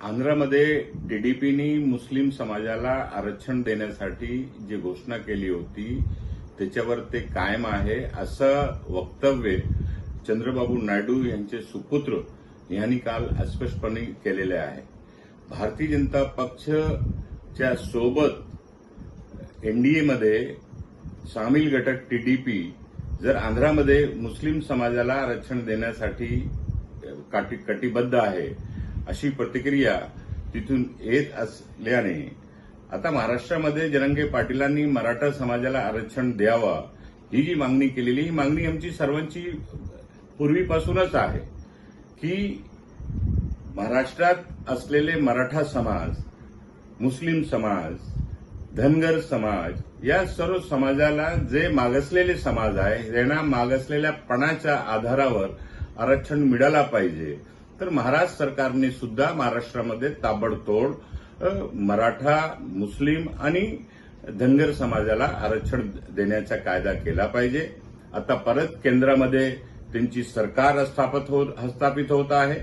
आंध्रामध्ये टीडीपीनी मुस्लिम समाजाला आरक्षण देण्यासाठी जी घोषणा केली होती त्याच्यावर ते कायम आहे असं वक्तव्य चंद्रबाबू नायडू यांचे सुपुत्र यांनी काल अस्पष्टपणे केलेले आहे. भारतीय जनता पक्षच्या सोबत एनडीएमध्ये सामील घटक टीडीपी जर आंध्रामध्ये मुस्लिम समाजाला आरक्षण देण्यासाठी काटी- कटिबद्ध आहे अशी प्रतिक्रिया तिथून येत असल्याने आता महाराष्ट्रामध्ये जरंगे पाटीलांनी मराठा समाजाला आरक्षण द्यावा ही जी मागणी केलेली ही मागणी आमची सर्वांची पूर्वीपासूनच आहे की महाराष्ट्रात असलेले मराठा समाज मुस्लिम समाज धनगर समाज या सर्व समाजाला जे मागासलेले समाज आहे त्यांना मागासलेल्या पणाच्या आधारावर आरक्षण मिळाला पाहिजे. तर महाराष्ट्र सरकारने सुद्धा महाराष्ट्रामध्ये ताबडतोड मराठा मुस्लिम आणि धनगर समाजाला आरक्षण देण्याचा कायदा केला पाहिजे. आता परत केंद्रामध्ये त्यांची सरकार स्थापित होत हस्तापित होत आहे.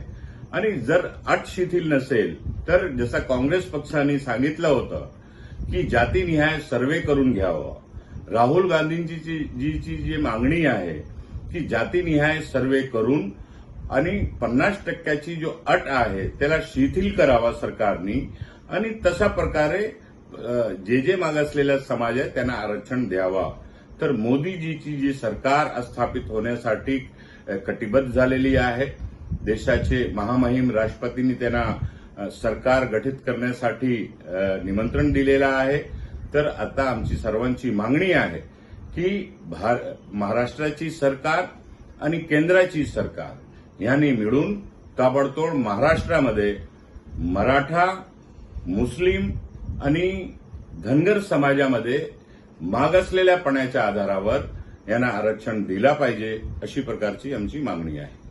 आणि जर अट शिथिल नसेल तर जसं काँग्रेस पक्षाने सांगितलं होतं की जातीनिहाय सर्वे करून घ्यावं. राहुल गांधींची जी जी मागणी आहे की जातीनिहाय सर्वे करून आणि पन्नास टक्क्याची जो अट आहे त्याला शिथिल करावा सरकारनी. आणि तशा प्रकारे जे जे मागासलेला समाज आहे त्यांना आरक्षण द्यावा. तर मोदीजीची जी सरकार स्थापित होण्यासाठी कटिबद्ध झालेली आहे. देशाचे महामहिम राष्ट्रपतींनी त्यांना सरकार गठीत करण्यासाठी निमंत्रण दिलेलं आहे. तर आता आमची सर्वांची मागणी आहे की महाराष्ट्राची सरकार आणि केंद्राची सरकार यांनी मिळून ताबडतोड महाराष्ट्रामध्ये मराठा मुस्लिम आणि धनगर समाजामध्ये मागासलेल्यापणाच्या आधारावर यांना आरक्षण दिला पाहिजे अशी प्रकारची आमची मागणी आहे.